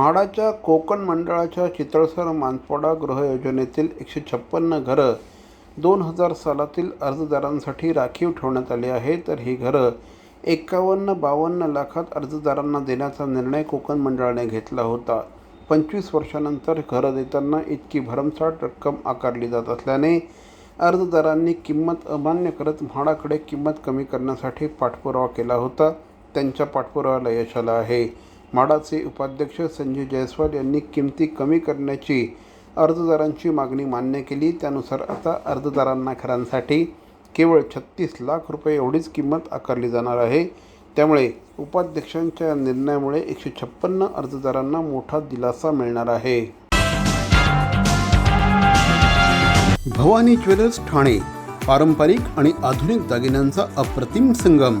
म्हाडाच्या कोकण मंडळाच्या चितळसर मानपाडा गृहयोजनेतील एकशे छप्पन्न घरं दोन हजार सालातील अर्जदारांसाठी राखीव ठेवण्यात आली आहे. तर ही घरं एकावन्न बावन्न लाखात अर्जदारांना देण्याचा निर्णय कोकण मंडळाने घेतला होता. पंचवीस वर्षानंतर घरं देताना इतकी भरमसाठ रक्कम आकारली जात असल्याने अर्जदारांनी किंमत अमान्य करत म्हाडाकडे किंमत कमी करण्यासाठी पाठपुरावा केला होता. त्यांच्या पाठपुराव्याला यश आलं आहे. म्हाडाचे उपाध्यक्ष संजय जयस्वाल यांनी किमती कमी करण्याची अर्जदारांची मागणी मान्य केली. त्यानुसार आता अर्जदारांना घरांसाठी केवळ छत्तीस लाख रुपये एवढीच किंमत आकारली जाणार आहे. त्यामुळे उपाध्यक्षांच्या निर्णयामुळे एकशे छप्पन्न अर्जदारांना मोठा दिलासा मिळणार आहे. भवानी ज्वेलर्स ठाणे पारंपरिक आणि आधुनिक दागिन्यांचा अप्रतिम संगम.